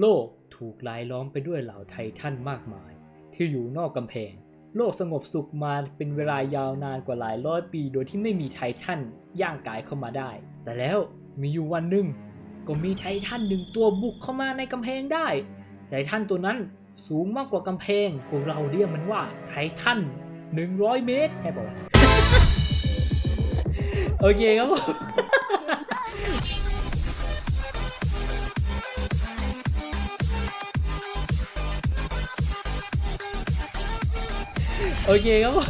โลกถูกลายล้อมไปด้วยเหล่าไททันมากมาย ที่อยู่นอกกำแพง โลกสงบสุขมาเป็นเวลายาวนานกว่าหลายร้อยปี โดยที่ไม่มีไททันย่างกายเข้ามาได้ แต่แล้วมีอยู่วันหนึ่งก็มีไททันหนึ่งตัวบุกเข้ามาในกำแพงได้ ไททันตัวนั้นสูงมากกว่ากำแพงพวกเราเรียกมันว่าไททัน100 เมตร ใช่ป่าวะโอเคครับผม โอเคครับผม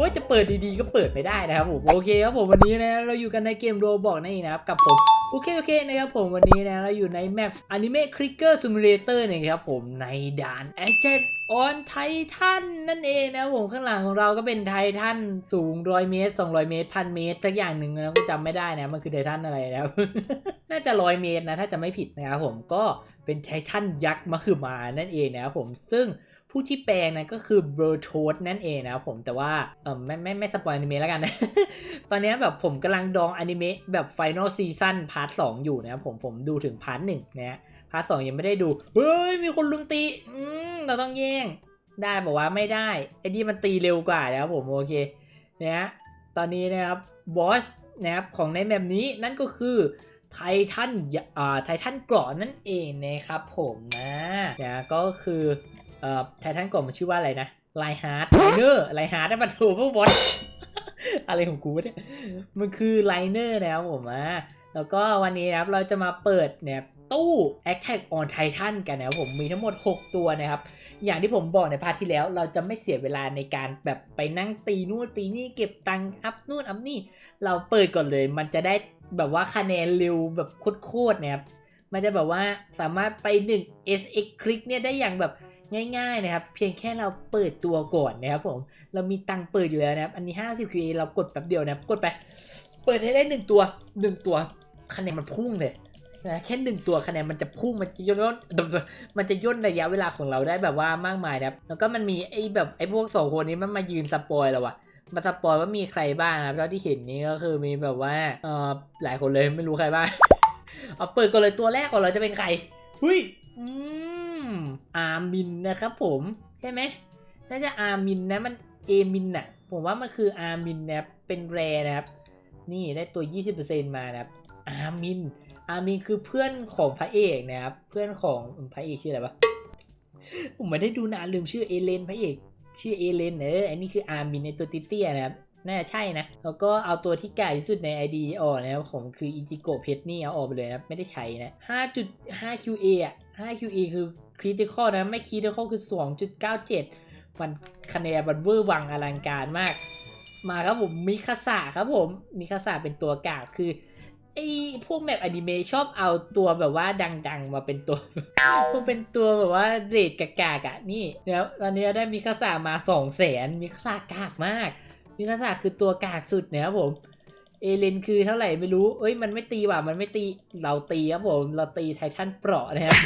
ว่าจะเปิดดีๆก็เปิดไม่ได้นะครับผมโอเคครับผมวันนี้นะเราอยู่กันในเกมโรบอกนั่นเองนะครับกับผมโอเคโอเคนะครับผมวันนี้นะเราอยู่ในแมป Anime Clicker Simulator นะครับผมในด่าน Attack on Titan นั่นเองนะผมข้างหลังของเราก็เป็นไททันสูง100เมตร 200 เมตรพันเมตรสักอย่างหนึ่งนะก็จำไม่ได้นะมันคือไททันอะไรนะครับน่าจะ100เมตรนะถ้าจะไม่ผิดนะครับผมก็เป็นไททันยักษ์มาคือมานั่นเองนะครับผมซึ่ง ผู้ที่แปลงนั้นก็คือเบอร์โทสนั่นเองนะครับผมแต่ว่าเออไม่ไม่ไม่สปอยอนิเมะแล้วกันนะ ตอนนี้แบบผมกำลังดองอนิเมะแบบไฟนอลซีซั่นพาร์ทสอยู่นะครับผมผมดูถึงพาร์ทหนึ่งนะฮะพาร์ทสยังไม่ได้ดู เฮ้ย มีคนลุมตีอืมเราต้องแย่ง ได้บอกว่าไม่ได้ไอ้นี่มันตีเร็วกว่านะครับผมโอเคนะตอนนี้นะครับบอสนะครับของในแบบนี้นั่นก็คือไททันอ่าไททันเกราะนั่นเองนะครับผมนะนะก็คือ เอ่อไททันกราะมันชื่อว่าอะไรนะไลฮาร์ดไลเนอร์ไลฮาร์ดได้มาถูกพวกบอสอะไรของกูเนี่ยมันคือไลเนอร์นะครับผมอะแล้วก็วันนี้นะครับเราจะมาเปิดเนี่ยตู้ Attack on Titan กันนะครับผมมีทั้งหมด 6 ตัวนะครับ อย่างที่ผมบอกในพาร์ทที่แล้ว เราจะไม่เสียเวลาในการแบบไปนั่งตีนู่นตีนี่เก็บตังค์อัพนู่นอัพนี่ เราเปิดก่อนเลย มันจะได้แบบว่าคะแนนเร็วแบบโคตรๆนะครับมันจะแบบว่าสามารถไป1 SX คลิกเนี่ยได้อย่างแบบ ง่ายๆนะครับ เพียงแค่เราเปิดตัวก่อนนะครับผม เรามีตังเปิดอยู่แล้วนะครับ อันนี้ 50 QA เรากดแป๊บเดียวนะครับ กดไป เปิดให้ได้ 1 ตัว 1 ตัว คะแนนมันพุ่งเลยนะแค่1ตัวคะแนนมันจะพุ่งมันจะย่นมันจะย่นระยะเวลาของเราได้แบบว่ามากมายนะครับ แล้วก็มันมีไอ้แบบไอ้พวกสองคนนี้มันมายืนสปอยเราอะมาสปอยว่ามีใครบ้างนะครับแล้วที่เห็นนี้ก็คือมีแบบว่าเออหลายคนเลยไม่รู้ใครบ้างเอาเปิดก่อนเลยตัวแรกของเราจะเป็นใครหุยอืม อาร์มินนะครับผมใช่ไหมน่าจะอาร์มินนะมันเอมินน่ะผมว่ามันคืออาร์มินนะครับเป็นแรนะครับ นี่ได้ตัว 20%มานะครับอาร์มิน อาร์มินคือเพื่อนของพระเอกนะครับ เพื่อนของพระเอกชื่ออะไรวะผมไม่ได้ดูนานลืมชื่อเอเลนพระเอกชื่อเอเลนเอออันนี้คืออาร์มินในตัวติเตี้ยนะครับ น่าจะใช่นะ แล้วก็เอาตัวที่ไก่ที่สุดใน ID ออกนะครับผมคืออิจิโกะเพชรนี่เอาออกไปเลยนะไม่ได้ใช้นะ 5.5 QA อะ 5 QA คือ critical นะ ไม่ critical คือ 2.97 มันคะแนนมันเวอร์วังอลังการมาก มาครับผมมิคาสะครับผมมิคาสะเป็นตัวกากคือไอ้พวกแมปอนิเมะชอบเอาตัวแบบว่าดัง ๆ มาเป็นตัวมันเป็นตัวแบบว่าเรทกากๆอะนี่แล้วตอนนี้ได้มิคาสะมา2 0 0 0 0 0มิคาสะกากมาก มิคาสะคือตัวกากสุดนะครับผม เอเลนคือเท่าไหร่ไม่รู้ เอ้ยมันไม่ตีว่ะ มันไม่ตี เราตีครับผม เราตีไททันเปราะนะครับ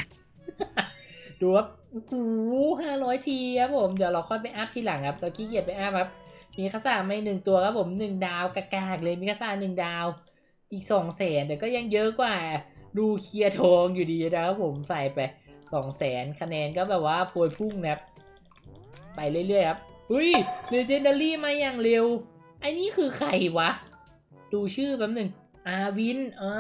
ดูครับโอ้โหห้าร้อยทีครับผม เดี๋ยวเราค่อยไปอัพทีหลังครับ เราขี้เกียจไปอัพครับ มีคาสาไม่หนึ่งตัวครับผมหนึ่งดาวกากๆเลย มีคาสาหนึ่งดาว อีกสองแสนแต่ก็ยังเยอะกว่า ดูเคลียร์ทองอยู่ดีนะครับผม ใส่ไปสองแสนคะแนนก็แบบว่าพวยพุ่งนะครับ ไปเรื่อยๆครับ อุ้ยเลเจนดารี่มาอย่างเร็ว ไอ้นี่คือใครวะ ดูชื่อแป๊บหนึ่งอาวินอ่า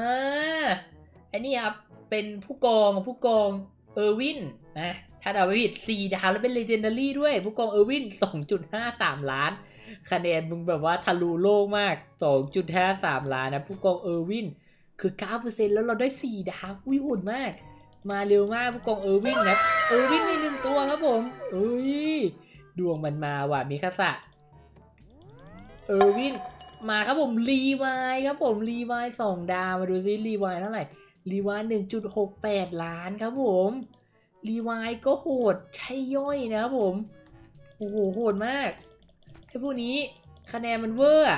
ไอ้นี่ครับ เป็นผู้กองผู้กองเออร์วินนะถ้าเราไม่ผิดสี่ดาวแล้วเป็นเลเจนดารี่ด้วย ผู้กองเออร์วิน2.53ล้าน คะแนนมึงแบบว่าทะลุโลกมาก2.53ล้านนะ ผู้กองเออร์วินคือ9%แล้วเราได้4ดาววิหุ่นมาก มาเร็วมากผู้กองเออร์วินนะเออร์วินมีหนึ่งตัวครับผมเอ้ย ดวงมันมาว่ะมีคาสะเออวินมาครับผมรีวายครับผมรีวายสองดาวมาดูซิรีวายเท่าไหร่รีวายหนึ่งจุดหกแปดล้านครับผมรีวายก็โหดใช่ย่อยนะครับผมโอ้โหโหดมากไอ้พวกนี้คะแนนมันเวอร์อ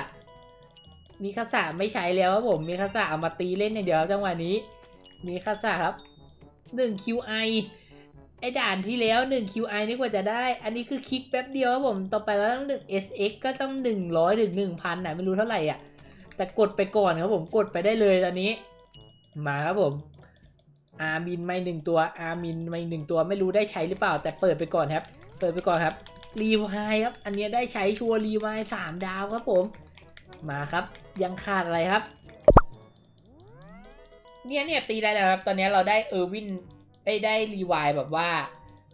มีคาสะไม่ใช้แล้วครับผมมีคาสะเอามาตีเล่นอย่างเดียวจังหวะนี้ มีคาสะครับหนึ่ง QI ไอ้ด่านที่แล้ว 1 QI นี่กว่าจะได้ อันนี้คือคลิกแป๊บเดียวครับผม ต่อไปก็ต้อง1 SX ก็ต้อง 100ถึง1,000นะไม่รู้เท่าไหร่อะ แต่กดไปก่อนครับผม กดไปได้เลยตอนนี้ มาครับผมอาร์มินไม่หนึ่งตัว อาร์มินไม่หนึ่งตัว ไม่รู้ได้ใช้หรือเปล่า แต่เปิดไปก่อนครับ เปิดไปก่อนครับ รีวายครับ อันเนี้ยได้ใช้ชัวร์รีวายสามดาวครับผม มาครับ ยังขาดอะไรครับ เนี่ยเนี่ยตีได้แล้วครับ ตอนนี้เราได้เออร์วิน ไอ้ยได้รีวายแบบว่า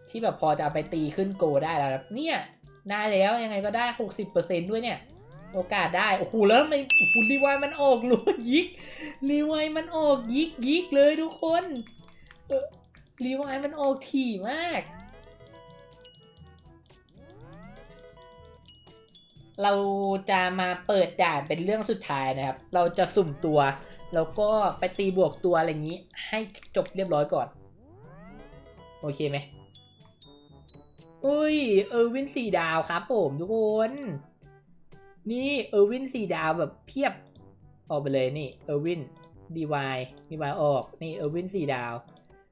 ที่แบบพอจะไปตีขึ้นโกได้แล้วเนี่ยได้แล้วยังไงก็ได้หกสิบเปอร์เซ็นด้วยเนี่ย โอกาสได้ โอ้โหแล้วทำไมโอ้โหรีวายมันออกรัวยิกรีวายมันออกยิกยิกเลยทุกคนรีวายมันออกถี่มาก เราจะมาเปิดด่านเป็นเรื่องสุดท้ายนะครับ เราจะสุ่มตัว แล้วก็ไปตีบวกตัวอะไรอย่างนี้ ให้จบเรียบร้อยก่อน โอเคไหมอุ้ย เออร์วินสี่ดาวครับผมทุกคน นี่เออร์วินสี่ดาวแบบเพียบ ออกไปเลยนี่เออร์วินดีวายดีวายออกนี่เออร์วินสี่ดาว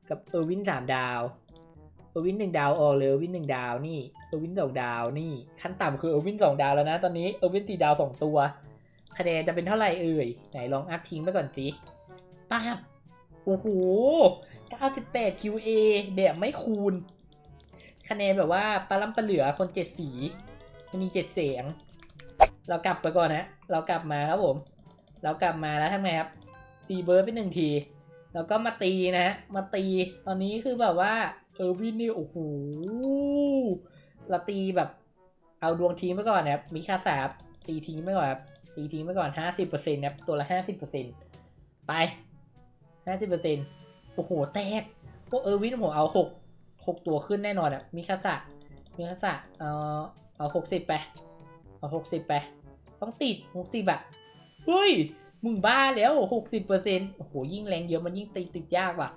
กับเออร์วินสามดาวเออร์วินหนึ่งดาวออกเลยเออร์วินหนึ่งดาวนี่เออร์วินสองดาวนี่ขั้นต่ำคือเออร์วินสองดาวแล้วนะตอนนี้เออร์วินสี่ดาวสองตัวคะแนนจะเป็นเท่าไหร่เอ่ยไหนลองอัพทิ้งไปก่อนสิป้าบ โอ้โห 98 QA แบบไม่คูณ คะแนนแบบว่าปลาล่ำปลาเหลือคนเจ็ดสี มีเจ็ดเสียง เรากลับไปก่อนนะ เรากลับมาครับผม เรากลับมาแล้วทำไงครับ ตีเบิร์ดไปหนึ่งที แล้วก็มาตีนะ มาตี ตอนนี้คือแบบว่า เออวินนี่ โอ้โห เราตีแบบ เอาดวงทิ้งไปก่อนนะครับ มีค่าสาบตีทิ้งไปก่อนครับ ตีทิ้งไปก่อนห้าสิบเปอร์เซ็นต์นะครับ ตัวละห้าสิบเปอร์เซ็นต์ไป ห้าสิบเปอร์เซ็นต์โอ้โห แตกพวกเออวินผมเอาหกหกตัวขึ้นแน่นอนอะมีคาสะมีคาสะเอาเอาหกสิบไป เอาหกสิบไป ต้องติดหกสิบอะเฮ้ย มึงบ้าแล้วหกสิบเปอร์เซ็นต์โอ้โห ยิ่งแรงเยอะมันยิ่งติดติดยากว่ะ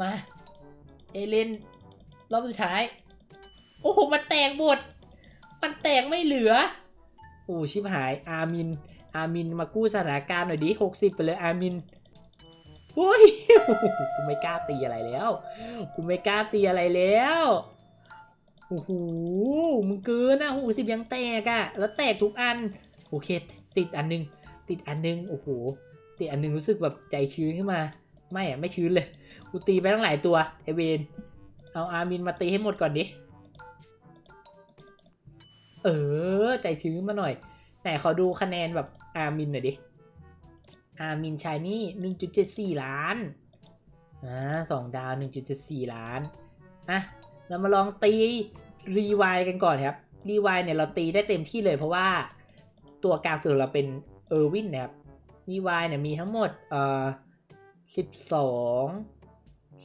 มา เอเลนรอบสุดท้าย โอ้โห มันแตกหมด มันแตกไม่เหลือ โอ้ชิบหาย อามิน อามินมากู้สถานการณ์หน่อยดิหกสิบไปเลยอามิน โอ้ยกูไม่กล้าตีอะไรแล้วกูไม่กล้าตีอะไรแล้วโอ้โหมึงเกินนะหสิบยังแตกอะแล้วแตกทุกอันโอเค ติดอันนึง ติดอันนึงโอ้โหติดอันนึงรู้สึกแบบใจชื้นขึ้นมา ไม่อะไม่ชื้นเลยกูตีไปตั้งหลายตัวไอเวนเอาอามินมาตีให้หมดก่อนดิเออใจชื้นมาหน่อยไหนขอดูคะแนนแบบอามินหน่อยดิ อามินชายนี่หนึ่งจุดเจ็ดสี่ล้านอ่าสองดาวหนึ่งจุดเจ็ดสี่ล้านอะเรามาลองตีรีวายกันก่อนครับรีวายเนี่ยเราตีได้เต็มที่เลยเพราะว่าตัวกลางสุดเราเป็นเออร์วินนะครับรีวายเนี่ยมีทั้งหมดเอ่อสิบสอง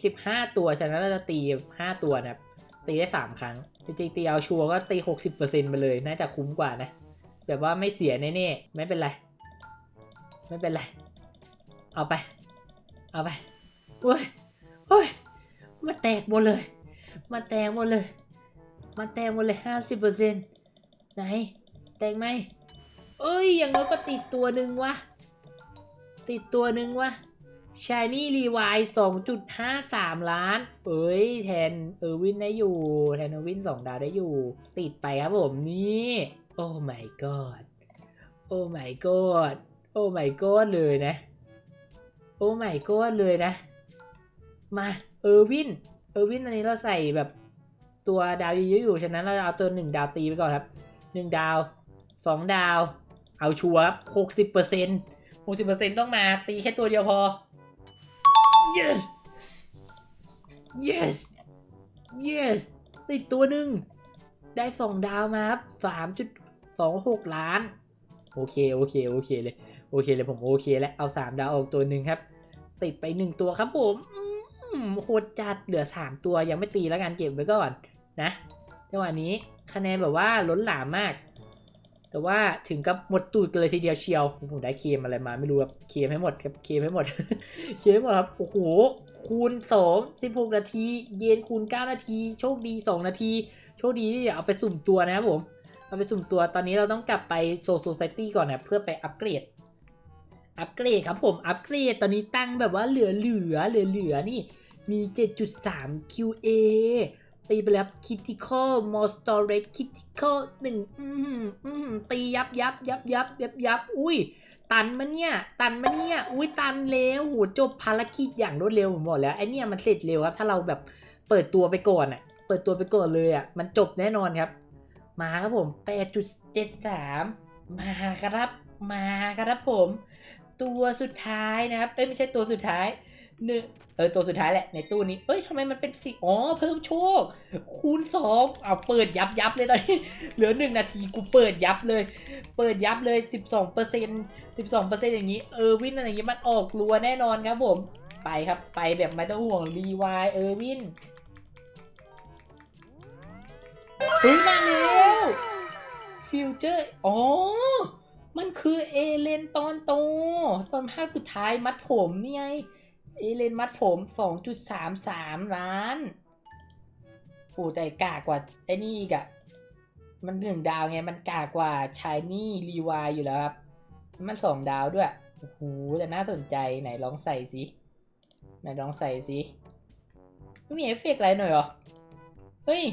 สิบห้าตัวฉะนั้นเราจะตีห้าตัวนะครับตีได้สามครั้งจริงๆตีเอาชัวร์ก็ตีหกสิบเปอร์เซ็นต์ไปเลยน่าจะคุ้มกว่านะแบบว่าไม่เสียแน่ๆไม่เป็นไร ไม่เป็นไร เอาไป เอาไปโอ้ยโอ้ยมาแตกหมดเลย มาแตกหมดเลย มาแตกหมดเลยห้าสิบเปอร์เซ็นต์ไหน แตกไหมเอ้ย อย่างน้อยก็ติดตัวหนึ่งวะ ติดตัวหนึ่งวะชายนี่รีวายสองจุดห้าสามล้าน เอ้ย แทนเออวินได้อยู่ แทนเออวินสองดาวได้อยู่ ติดไปครับผมนี่ โอ้ my god โอ้ my god โอ้ my god เลยนะ โอ้ my god เลยนะ มาเออร์วิน เออร์วินอันนี้เราใส่แบบตัวดาวเยอะๆอยู่ ฉะนั้นเราเอาตัวหนึ่งดาวตีไปก่อนครับหนึ่งดาวสองดาว เอาชัวร์หกสิบเปอร์เซ็นต์หกสิบเปอร์เซ็นต์ต้องมาตีแค่ตัวเดียวพอ yes yes yes ติดตัวหนึ่ง ได้สองดาวมาครับสามจุดสองหกล้าน โอเค โอเค โอเคเลย โอเคเลยผมโอเคแล้วเอาสามดาวออกตัวหนึ่งครับ ติดไปหนึ่งตัวครับผมโหดจัดเหลือสามตัวยังไม่ตีแล้วกันเก็บไว้ก่อนนะจังหวะนี้คะแนนแบบว่าล้นหลามมาก แต่ว่าถึงกับหมดตูดกันเลยทีเดียวเชียวผมได้เคมอะไรมาไม่รู้ครับเคมให้หมดครับเคมให้หมดเคมให้หมดครับโอ้โหคูณสองสิบหกนาที เย็นคูณเก้านาที โชคดีสองนาที โชคดีที่เอาไปสุ่มตัวนะครับผม เอาไปสุ่มตัวตอนนี้เราต้องกลับไปโซโซไซตี้ก่อนนะเพื่อไปอัปเกรด อัปเกรดครับผมอัปเกรดตอนนี้ตั้งแบบว่าเหลือเหลือเหลือเหลือนี่มี 7.3 QA ตีไปแล้ว critical more storage critical หนึ่งอืมอืมตียับยับยับยับยับยับอุ้ย ตันมาเนี่ย ตันมาเนี่ย อุ้ยตันแล้วโหจบภารกิจอย่างรวดเร็วผมบอกแล้วไอเนี่ยมันเสร็จเร็วครับ ถ้าเราแบบเปิดตัวไปก่อนอะ เปิดตัวไปก่อนเลยอะ มันจบแน่นอนครับ มาครับผม 8.73 มาครับ มาครับผม ตัวสุดท้ายนะครับ เอ้ยไม่ใช่ตัวสุดท้ายหนึ่งเออตัวสุดท้ายแหละในตู้นี้ เอ้ยทำไมมันเป็นสีอ๋อเพิ่มโชค คูณสองเอาเปิดยับยับเลยตอนนี้ เหลือหนึ่งนาทีกูเปิดยับเลย เปิดยับเลย12เปอร์เซ็นต์12เปอร์เซ็นต์อย่างนี้ เออวินอะไรอย่างนี้มันออกรัวแน่นอนครับผม ไปครับไปแบบไม่ต้องห่วงรีวายเออวินเฮ้ยมาแล้วฟิวเจอร์ อ๋อ มันคือเอเลนตอนโตตอนภาคสุดท้ายมัดผมนี่ไง เอเลนมัดผม 2.33 ล้านโอ้แต่กากว่าไอ้นี่อีกอะมันหนึ่งดาวไง มันกากกว่าชายนี่รีวายอยู่แล้วครับ มันสองดาวด้วยโอ้โหแต่น่าสนใจไหนลองใส่สิไหนลองใส่สิไม่มีเอฟเฟกต์อะไรหน่อยหรอ เฮ้ย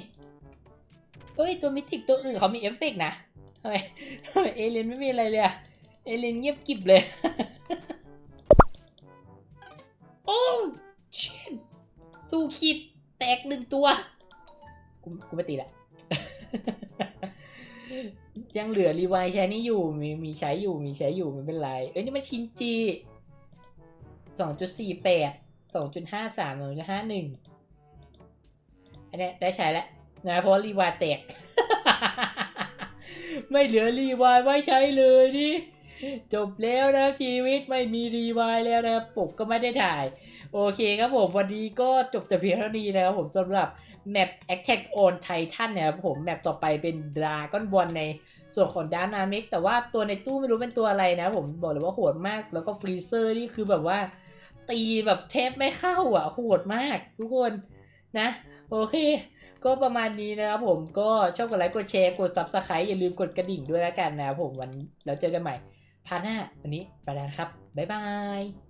เฮ้ย ตัวมิติกตัวอื่นเขามีเอฟเฟกต์นะ ทำไมเอเลนไม่มีอะไรเลยอะเอเลนเงียบกิบเลย โอ้เชนสู้คิดแตกหนึ่งตัว กูกูไม่ตีละ ยังเหลือรีไวล์ใช้นี่อยู่ มีมีใช้อยู่ มีใช้อยู่ไม่เป็นไร เอ้ยนี่มันชินจีสองจุดสี่แปดสองจุดห้าสามสองจุดห้าหนึ่งอันเนี้ยได้ใช้แล้วนะเพราะรีวล์แตก ไม่เหลือรีวล์ไว้ใช้เลยดิจบแล้วนะชีวิตไม่มีรีวล์แล้วนะปกก็ไม่ได้ถ่าย โอเคครับผมวันนี้ก็จบจะเพียงเท่านี้นะครับผมสำหรับแมป Attack on Titan นะครับผมแมปต่อไปเป็น Dragon Ball ในส่วนของ Dynamic แต่ว่าตัวในตู้ไม่รู้เป็นตัวอะไรนะผมบอกเลยว่าโหดมาก แล้วก็ฟรีเซอร์นี่คือแบบว่า ตีแบบเทปไม่เข้าอะโหดมาก ทุกคนนะ โอเค ก็ประมาณนี้นะครับผมก็ชอบกดไลค์กดแชร์กด Subscribe อย่าลืมกดกระดิ่งด้วยแล้วกันนะครับผมวันแล้วเจอกันใหม่พาร์ทหน้าวันนี้ไปแล้วครับบ๊ายบาย